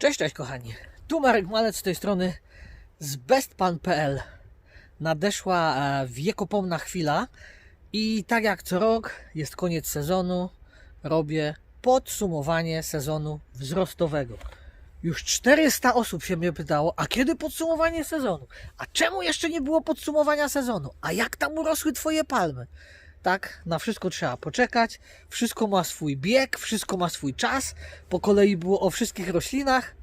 Cześć, cześć kochani. Tu Marek Malec z tej strony z bestpan.pl. Nadeszła e, wiekopomna chwila i tak jak co rok jest koniec sezonu, robię podsumowanie sezonu wzrostowego. Już 400 osób się mnie pytało, a kiedy podsumowanie sezonu? A czemu jeszcze nie było podsumowania sezonu? A jak tam urosły Twoje palmy? Tak, na wszystko trzeba poczekać. Wszystko ma swój bieg, wszystko ma swój czas. Po kolei było o wszystkich roślinach.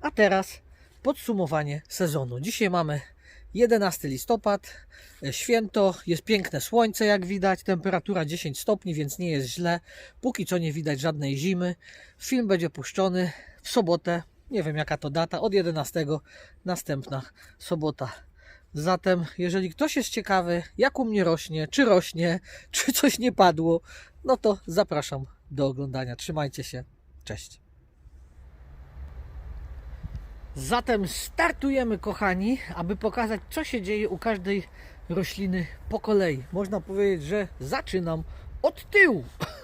A teraz podsumowanie sezonu. Dzisiaj mamy 11 listopad, e, święto, jest piękne słońce, jak widać, temperatura 10 stopni, więc nie jest źle. Póki co nie widać żadnej zimy. Film będzie puszczony w sobotę, nie wiem jaka to data, od 11 następna sobota. Zatem, jeżeli ktoś jest ciekawy, jak u mnie rośnie, czy rośnie, czy coś nie padło, no to zapraszam do oglądania. Trzymajcie się. Cześć. Zatem startujemy, kochani, aby pokazać, co się dzieje u każdej rośliny po kolei. Można powiedzieć, że zaczynam od tyłu,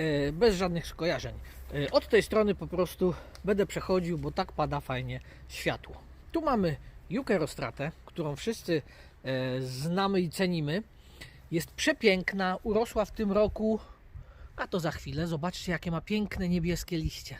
E, bez żadnych skojarzeń. E, Od tej strony po prostu będę przechodził, bo tak pada fajnie światło. Tu mamy Jukę Rostratę, którą wszyscy e, znamy i cenimy. Jest przepiękna, urosła w tym roku, a to za chwilę. Zobaczcie, jakie ma piękne niebieskie liście.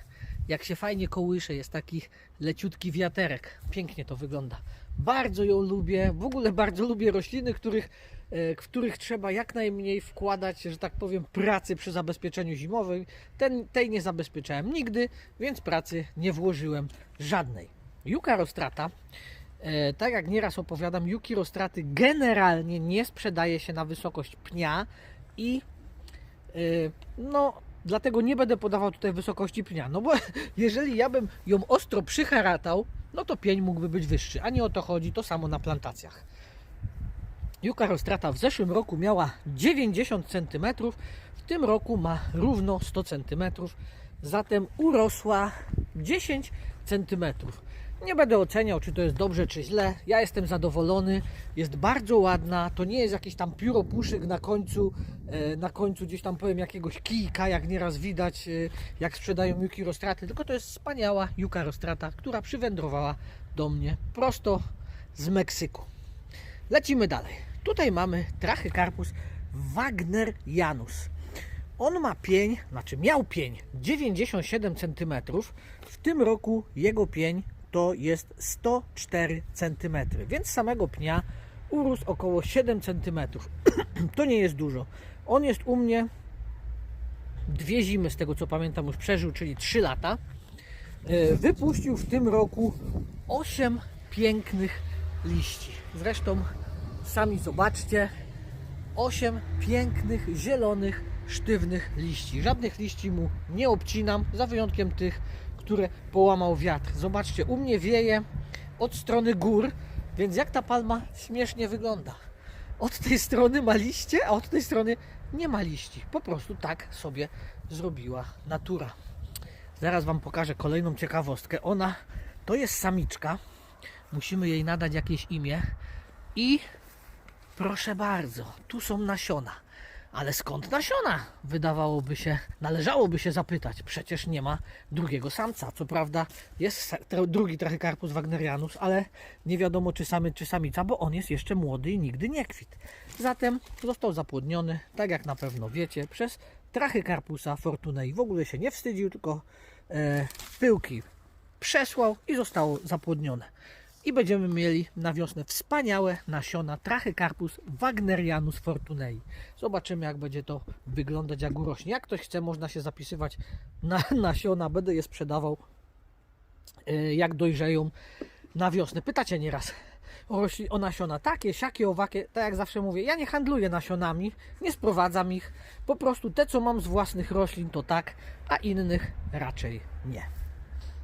Jak się fajnie kołysze, jest taki leciutki wiaterek. Pięknie to wygląda. Bardzo ją lubię. W ogóle bardzo lubię rośliny, których, e, których trzeba jak najmniej wkładać, że tak powiem, pracy przy zabezpieczeniu zimowym. Ten, tej nie zabezpieczałem nigdy, więc pracy nie włożyłem żadnej. Juka rostrata, tak jak nieraz opowiadam, juki rostraty generalnie nie sprzedaje się na wysokość pnia i Yy, No, dlatego nie będę podawał tutaj wysokości pnia. No bo jeżeli ja bym ją ostro przyharatał, no to pień mógłby być wyższy. A nie o to chodzi, to samo na plantacjach. Juka rostrata w zeszłym roku miała 90 cm, w tym roku ma równo 100 cm, zatem urosła 10 cm. Nie będę oceniał, czy to jest dobrze, czy źle. Ja jestem zadowolony. Jest bardzo ładna. To nie jest jakiś tam pióropuszyk na końcu, e, na końcu gdzieś tam powiem jakiegoś kijka, jak nieraz widać, e, jak sprzedają juki rostraty. Tylko to jest wspaniała juka rostrata, która przywędrowała do mnie prosto z Meksyku. Lecimy dalej. Tutaj mamy Trachycarpus wagnerianus. On ma pień, znaczy miał pień 97 cm. W tym roku jego pień to jest 104 cm, więc samego pnia urósł około 7 cm. to nie jest dużo. On jest u mnie dwie zimy, z tego co pamiętam, już przeżył, czyli 3 lata. E, Wypuścił w tym roku 8 pięknych liści. Zresztą sami zobaczcie, 8 pięknych, zielonych, sztywnych liści. Żadnych liści mu nie obcinam, za wyjątkiem tych, które połamał wiatr. Zobaczcie, u mnie wieje od strony gór, więc jak ta palma śmiesznie wygląda. Od tej strony ma liście, a od tej strony nie ma liści. Po prostu tak sobie zrobiła natura. Zaraz Wam pokażę kolejną ciekawostkę. Ona to jest samiczka. Musimy jej nadać jakieś imię. I proszę bardzo, tu są nasiona. Ale skąd nasiona? Wydawałoby się, należałoby się zapytać. Przecież nie ma drugiego samca. Co prawda jest drugi Trachycarpus wagnerianus, ale nie wiadomo czy samy, czy samica, bo on jest jeszcze młody i nigdy nie kwit. Zatem został zapłodniony, tak jak na pewno wiecie, przez Trachycarpusa fortunei. W ogóle się nie wstydził, tylko e, pyłki przesłał i zostało zapłodnione. I będziemy mieli na wiosnę wspaniałe nasiona Trachycarpus wagnerianus fortunei. Zobaczymy jak będzie to wyglądać jak urośnie. Jak ktoś chce, można się zapisywać na nasiona. Będę je sprzedawał e, jak dojrzeją na wiosnę. Pytacie nieraz o, o nasiona takie, siakie, owakie. Tak jak zawsze mówię, ja nie handluję nasionami, nie sprowadzam ich. Po prostu te, co mam z własnych roślin, to tak, a innych raczej nie.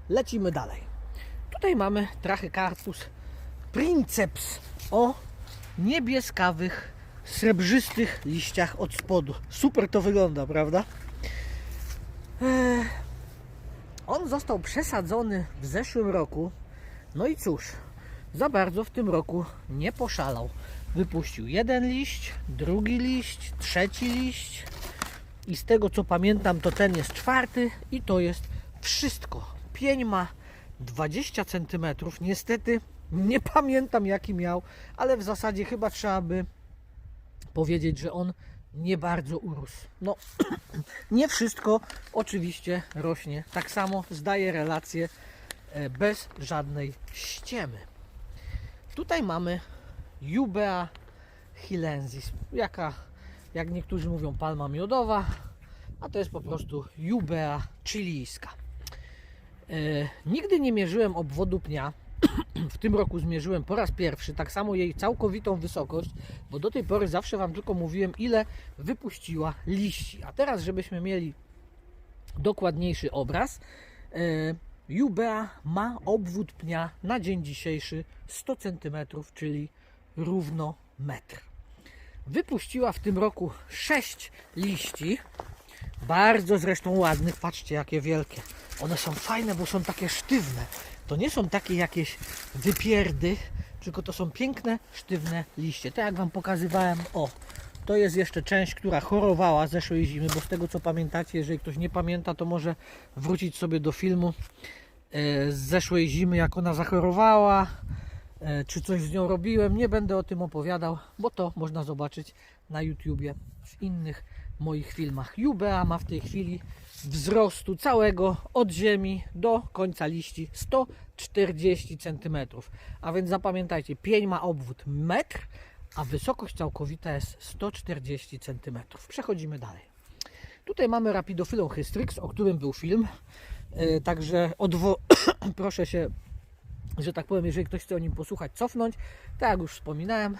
Lecimy dalej. Tutaj mamy Trachycarpus princeps o niebieskawych, srebrzystych liściach od spodu. Super to wygląda, prawda? Eee, On został przesadzony w zeszłym roku. No i cóż, za bardzo w tym roku nie poszalał. Wypuścił jeden liść, drugi liść, trzeci liść i z tego co pamiętam to ten jest czwarty i to jest wszystko. Pień ma 20 cm. Niestety nie pamiętam jaki miał, ale w zasadzie chyba trzeba by powiedzieć, że on nie bardzo urósł. No, nie wszystko oczywiście rośnie tak samo, zdaje relację e, bez żadnej ściemy. Tutaj mamy Jubea hilensis, jaka, jak niektórzy mówią, palma miodowa, a to jest po prostu Jubea chilijska. E, nigdy nie mierzyłem obwodu pnia. W tym roku zmierzyłem po raz pierwszy, tak samo jej całkowitą wysokość, bo do tej pory zawsze Wam tylko mówiłem, ile wypuściła liści. A teraz, żebyśmy mieli dokładniejszy obraz, e, Jubea ma obwód pnia na dzień dzisiejszy 100 cm, czyli równo metr. Wypuściła w tym roku 6 liści, bardzo zresztą ładnych, patrzcie jakie wielkie. One są fajne, bo są takie sztywne. To nie są takie jakieś wypierdy, tylko to są piękne, sztywne liście. Tak jak Wam pokazywałem, o, to jest jeszcze część, która chorowała zeszłej zimy, bo z tego co pamiętacie, jeżeli ktoś nie pamięta, to może wrócić sobie do filmu e, z zeszłej zimy, jak ona zachorowała, e, czy coś z nią robiłem. Nie będę o tym opowiadał, bo to można zobaczyć na YouTubie w innych moich filmach. Jubea ma w tej chwili wzrostu całego od ziemi do końca liści 140 cm. A więc zapamiętajcie, pień ma obwód metr, a wysokość całkowita jest 140 cm. Przechodzimy dalej. Tutaj mamy Rapidophyllum hystrix, o którym był film. E, Także odwo- proszę się, że tak powiem, jeżeli ktoś chce o nim posłuchać, cofnąć. Tak jak już wspominałem,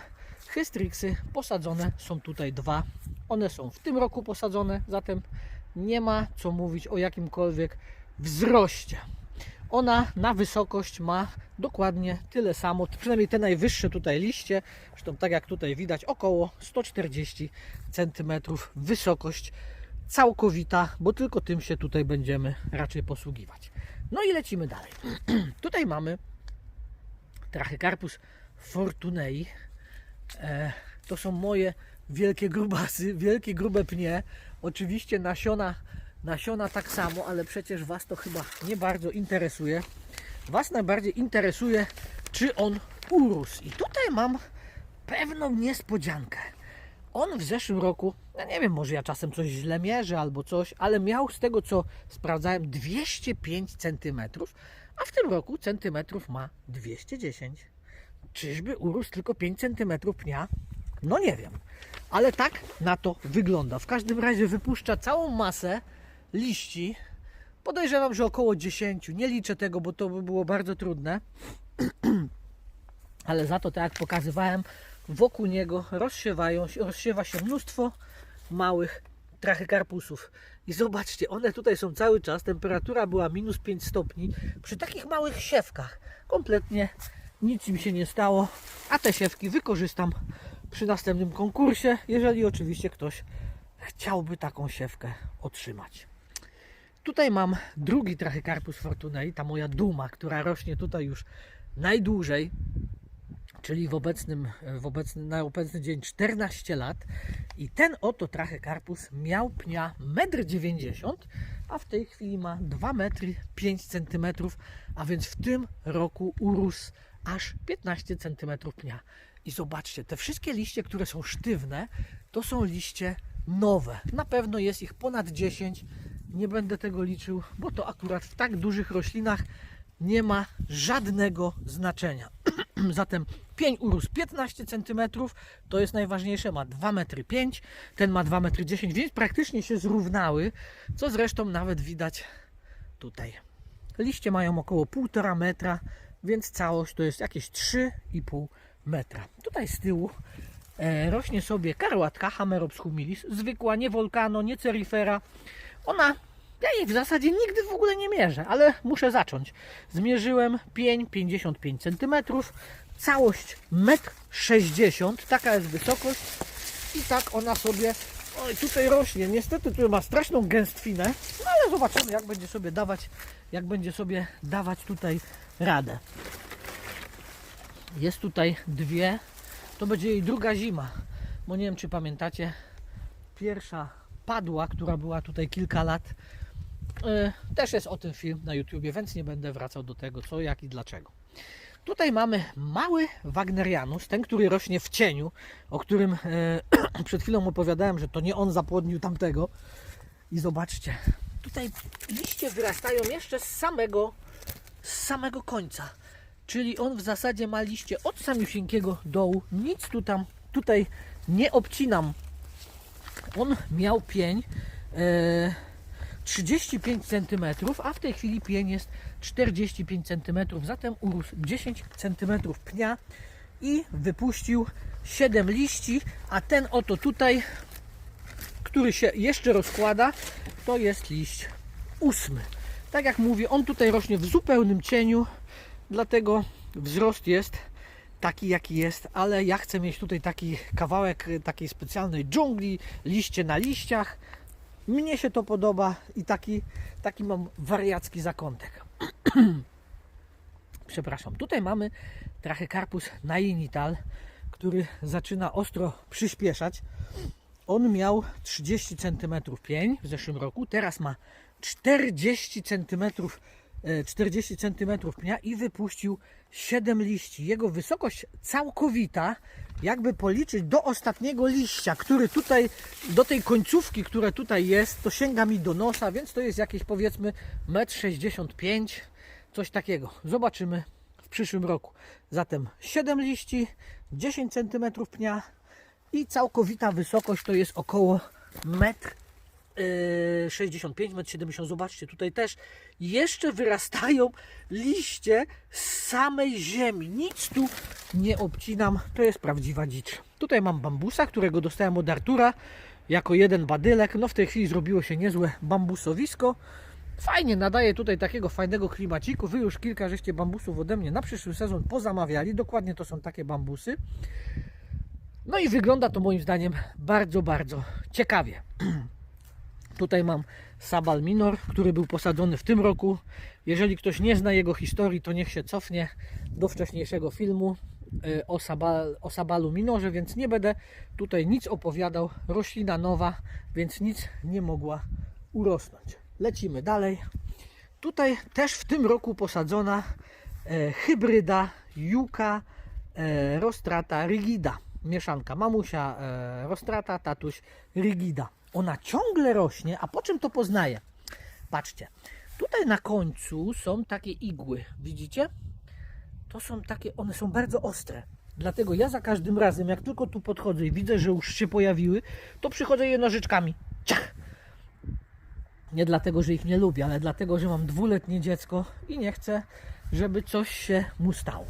hystrixy posadzone są tutaj dwa. One są w tym roku posadzone, zatem nie ma co mówić o jakimkolwiek wzroście. Ona na wysokość ma dokładnie tyle samo, przynajmniej te najwyższe tutaj liście, zresztą tak jak tutaj widać, około 140 cm wysokość całkowita, bo tylko tym się tutaj będziemy raczej posługiwać. No i lecimy dalej. tutaj mamy Trachycarpus fortunei. E, to są moje wielkie grubasy, wielkie grube pnie. Oczywiście nasiona, nasiona tak samo, ale przecież Was to chyba nie bardzo interesuje. Was najbardziej interesuje, czy on urósł. I tutaj mam pewną niespodziankę. On w zeszłym roku, ja nie wiem, może ja czasem coś źle mierzę albo coś, ale miał z tego co sprawdzałem 205 cm, a w tym roku centymetrów ma 210. Czyżby urósł tylko 5 cm pnia? No nie wiem, ale tak na to wygląda. W każdym razie wypuszcza całą masę liści. Podejrzewam, że około 10. Nie liczę tego, bo to by było bardzo trudne. Ale za to, tak jak pokazywałem, wokół niego rozsiewają, rozsiewa się mnóstwo małych trachykarpusów. I zobaczcie, one tutaj są cały czas. Temperatura była minus 5 stopni. Przy takich małych siewkach kompletnie nic im się nie stało. A te siewki wykorzystam przy następnym konkursie, jeżeli oczywiście ktoś chciałby taką siewkę otrzymać. Tutaj mam drugi Trachycarpus fortunei, ta moja duma, która rośnie tutaj już najdłużej, czyli w obecnym, w obecnym, na obecny dzień 14 lat. I ten oto Trachycarpus miał pnia 1,90 m, a w tej chwili ma 2 metry 5 cm, a więc w tym roku urósł aż 15 cm pnia. I zobaczcie, te wszystkie liście, które są sztywne, to są liście nowe. Na pewno jest ich ponad 10. Nie będę tego liczył, bo to akurat w tak dużych roślinach nie ma żadnego znaczenia. Zatem pień urósł 15 cm, to jest najważniejsze, ma 2 metry 5, ten ma 2 metry 10, więc praktycznie się zrównały, co zresztą nawet widać tutaj. Liście mają około 1,5 metra, więc całość to jest jakieś 3,5 metra. Tutaj z tyłu e, rośnie sobie karłatka Hamerops humilis, zwykła, nie Volcano, nie Cerifera. Ona, ja jej w zasadzie nigdy w ogóle nie mierzę, ale muszę zacząć. Zmierzyłem pień 55 cm, całość 1,60 m, taka jest wysokość i tak ona sobie oj, tutaj rośnie. Niestety tu ma straszną gęstwinę, no ale zobaczymy jak będzie sobie dawać, jak będzie sobie dawać tutaj radę. Jest tutaj dwie. To będzie jej druga zima. Bo nie wiem, czy pamiętacie, pierwsza padła, która była tutaj kilka lat. E, Też jest o tym film na YouTubie, więc nie będę wracał do tego, co, jak i dlaczego. Tutaj mamy mały Wagnerianus, ten, który rośnie w cieniu, o którym e, przed chwilą opowiadałem, że to nie on zapłodnił tamtego. I zobaczcie, tutaj liście wyrastają jeszcze z samego, z samego końca. Czyli on w zasadzie ma liście od samiusieńkiego dołu, nic tu tam, tutaj nie obcinam. On miał pień e, 35 cm, a w tej chwili pień jest 45 cm, zatem urósł 10 cm pnia i wypuścił 7 liści, a ten oto tutaj, który się jeszcze rozkłada, to jest liść ósmy. Tak jak mówię, on tutaj rośnie w zupełnym cieniu, dlatego wzrost jest taki jaki jest, ale ja chcę mieć tutaj taki kawałek y, takiej specjalnej dżungli, liście na liściach. Mnie się to podoba i taki, taki mam wariacki zakątek. Przepraszam. Tutaj mamy Trachycarpus nainital, który zaczyna ostro przyspieszać. On miał 30 cm pień w zeszłym roku, teraz ma 40 cm, 40 cm pnia i wypuścił 7 liści. Jego wysokość całkowita, jakby policzyć do ostatniego liścia, który tutaj, do tej końcówki, która tutaj jest, to sięga mi do nosa, więc to jest jakieś powiedzmy 1,65 m, coś takiego. Zobaczymy w przyszłym roku. Zatem 7 liści, 10 cm pnia i całkowita wysokość to jest około 1,65 m, 70 m. Zobaczcie, tutaj też jeszcze wyrastają liście z samej ziemi. Nic tu nie obcinam. To jest prawdziwa dzicz. Tutaj mam bambusa, którego dostałem od Artura jako jeden badylek. No w tej chwili zrobiło się niezłe bambusowisko. Fajnie nadaje tutaj takiego fajnego klimaciku. Wy już kilka żeście bambusów ode mnie na przyszły sezon pozamawiali. Dokładnie to są takie bambusy. No i wygląda to moim zdaniem bardzo, bardzo ciekawie. Tutaj mam Sabal Minor, który był posadzony w tym roku. Jeżeli ktoś nie zna jego historii, to niech się cofnie do wcześniejszego filmu e, o, Sabal, o Sabalu Minorze, więc nie będę tutaj nic opowiadał. Roślina nowa, więc nic nie mogła urosnąć. Lecimy dalej. Tutaj też w tym roku posadzona e, hybryda Juka e, Rostrata Rigida. Mieszanka mamusia e, Rostrata, tatuś Rigida. Ona ciągle rośnie, a po czym to poznaję? Patrzcie, tutaj na końcu są takie igły, widzicie? To są takie, one są bardzo ostre. Dlatego ja za każdym razem, jak tylko tu podchodzę i widzę, że już się pojawiły, to przychodzę je nożyczkami. Ciach! Nie dlatego, że ich nie lubię, ale dlatego, że mam dwuletnie dziecko i nie chcę, żeby coś się mu stało.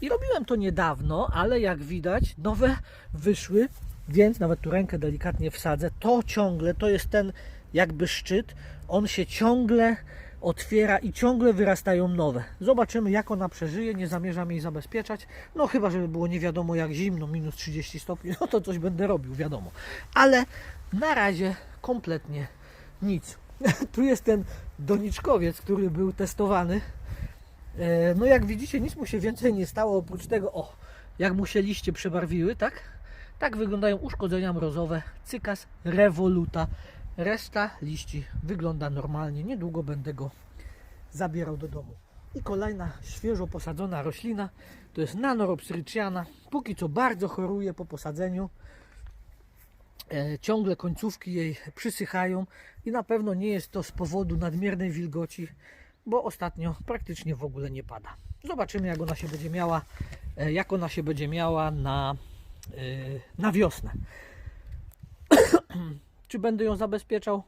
I robiłem to niedawno, ale jak widać, nowe wyszły, więc nawet tu rękę delikatnie wsadzę. To ciągle, to jest ten jakby szczyt, on się ciągle otwiera i ciągle wyrastają nowe. Zobaczymy, jak ona przeżyje. Nie zamierzam jej zabezpieczać. No chyba, żeby było nie wiadomo jak zimno, minus 30 stopni, no to coś będę robił, wiadomo. Ale na razie kompletnie nic. Tu jest ten doniczkowiec, który był testowany. E, No jak widzicie, nic mu się więcej nie stało, oprócz tego, o, jak mu się liście przebarwiły, tak? Tak wyglądają uszkodzenia mrozowe, cykas revoluta. Reszta liści wygląda normalnie. Niedługo będę go zabierał do domu. I kolejna świeżo posadzona roślina to jest Nanoropsryciana. Póki co bardzo choruje po posadzeniu. E, ciągle końcówki jej przysychają i na pewno nie jest to z powodu nadmiernej wilgoci, bo ostatnio praktycznie w ogóle nie pada. Zobaczymy jak ona się będzie miała, e, jak ona się będzie miała na, na wiosnę. Czy będę ją zabezpieczał?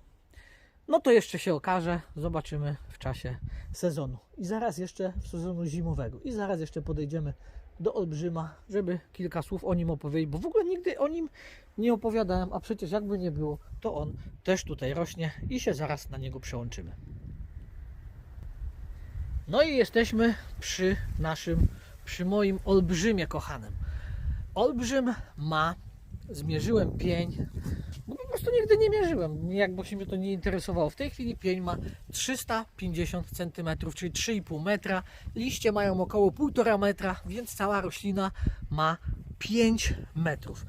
No to jeszcze się okaże. Zobaczymy w czasie sezonu. I zaraz jeszcze w sezonu zimowego. I zaraz jeszcze podejdziemy do Olbrzyma, żeby kilka słów o nim opowiedzieć, bo w ogóle nigdy o nim nie opowiadałem, a przecież jakby nie było, to on też tutaj rośnie i się zaraz na niego przełączymy. No i jesteśmy przy naszym, przy moim olbrzymie kochanym. Olbrzym ma, zmierzyłem pień, bo po prostu nigdy nie mierzyłem, jakby się mnie to nie interesowało. W tej chwili pień ma 350 cm, czyli 3,5 metra. Liście mają około 1,5 metra, więc cała roślina ma 5 metrów.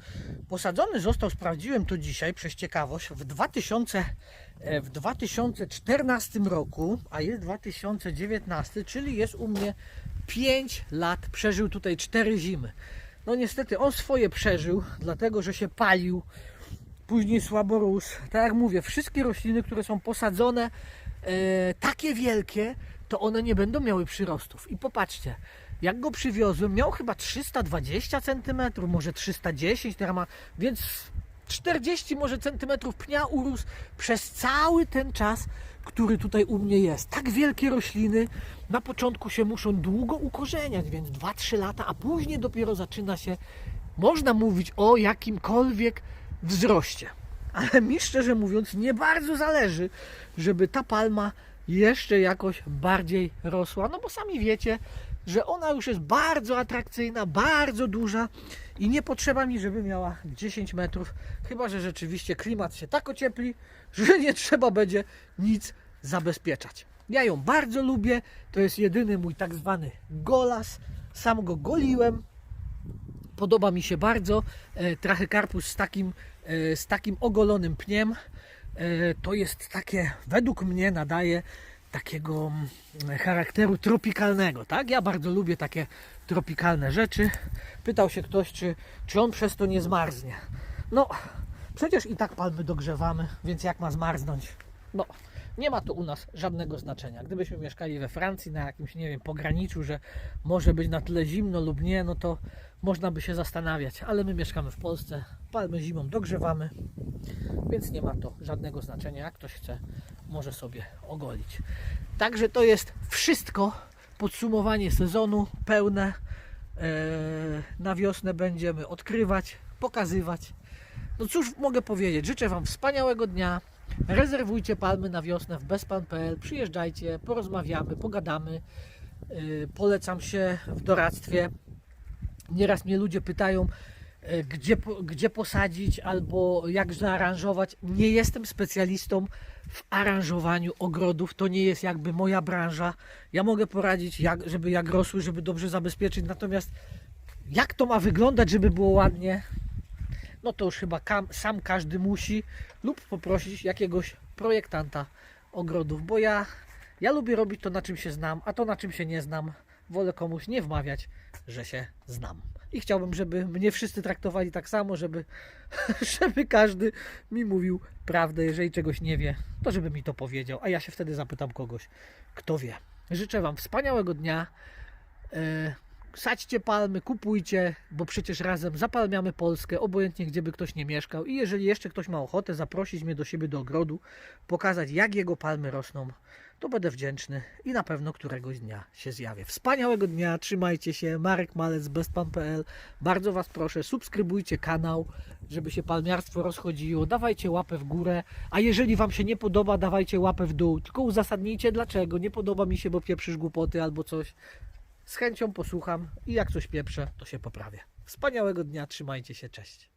Posadzony został, sprawdziłem to dzisiaj przez ciekawość, w, 2000, e, w 2014 roku, a jest 2019, czyli jest u mnie 5 lat. Przeżył tutaj 4 zimy. No niestety on swoje przeżył, dlatego że się palił, później słabo rósł. Tak jak mówię, wszystkie rośliny, które są posadzone e, takie wielkie, to one nie będą miały przyrostów. I popatrzcie, jak go przywiozłem, miał chyba 320 cm, może 310, teraz ma, więc 40 może centymetrów pnia urósł przez cały ten czas, który tutaj u mnie jest. Tak wielkie rośliny na początku się muszą długo ukorzeniać, więc 2-3 lata, a później dopiero zaczyna się, można mówić o jakimkolwiek wzroście. Ale mi szczerze mówiąc nie bardzo zależy, żeby ta palma jeszcze jakoś bardziej rosła, no bo sami wiecie, że ona już jest bardzo atrakcyjna, bardzo duża i nie potrzeba mi, żeby miała 10 metrów, chyba że rzeczywiście klimat się tak ociepli, że nie trzeba będzie nic zabezpieczać. Ja ją bardzo lubię, to jest jedyny mój tak zwany golas, sam go goliłem, podoba mi się bardzo. E, Trachycarpus z takim, e, z takim ogolonym pniem. E, To jest takie, według mnie nadaje takiego mm, charakteru tropikalnego, tak? Ja bardzo lubię takie tropikalne rzeczy. Pytał się ktoś, czy, czy on przez to nie zmarznie. No, przecież i tak palmy dogrzewamy, więc jak ma zmarznąć? No, nie ma to u nas żadnego znaczenia. Gdybyśmy mieszkali we Francji na jakimś, nie wiem, pograniczu, że może być na tyle zimno lub nie, no to można by się zastanawiać, ale my mieszkamy w Polsce, palmy zimą dogrzewamy, więc nie ma to żadnego znaczenia. Jak ktoś chce, może sobie ogolić. Także to jest wszystko. Podsumowanie sezonu pełne. Eee, Na wiosnę będziemy odkrywać, pokazywać. No cóż mogę powiedzieć? Życzę Wam wspaniałego dnia. Rezerwujcie palmy na wiosnę w bezpan.pl. Przyjeżdżajcie, porozmawiamy, pogadamy. Yy, Polecam się w doradztwie. Nieraz mnie ludzie pytają, e, gdzie, gdzie posadzić albo jak zaaranżować. Nie jestem specjalistą w aranżowaniu ogrodów. To nie jest jakby moja branża. Ja mogę poradzić, jak, żeby jak rosły, żeby dobrze zabezpieczyć. Natomiast jak to ma wyglądać, żeby było ładnie, no to już chyba sam każdy musi lub poprosić jakiegoś projektanta ogrodów, bo ja, ja lubię robić to, na czym się znam, a to, na czym się nie znam, wolę komuś nie wmawiać, że się znam. I chciałbym, żeby mnie wszyscy traktowali tak samo, żeby, żeby każdy mi mówił prawdę. Jeżeli czegoś nie wie, to żeby mi to powiedział, a ja się wtedy zapytam kogoś, kto wie. Życzę Wam wspaniałego dnia. E, Sadźcie palmy, kupujcie, bo przecież razem zapalmiamy Polskę, obojętnie gdzie by ktoś nie mieszkał. I jeżeli jeszcze ktoś ma ochotę zaprosić mnie do siebie do ogrodu, pokazać jak jego palmy rosną, to będę wdzięczny i na pewno któregoś dnia się zjawię. Wspaniałego dnia, trzymajcie się. Marek Malec, bestpan.pl. Bardzo Was proszę, subskrybujcie kanał, żeby się palmiarstwo rozchodziło. Dawajcie łapę w górę, a jeżeli Wam się nie podoba, dawajcie łapę w dół. Tylko uzasadnijcie dlaczego. Nie podoba mi się, bo pieprzysz głupoty albo coś. Z chęcią posłucham i jak coś pieprzę, to się poprawię. Wspaniałego dnia, trzymajcie się, cześć.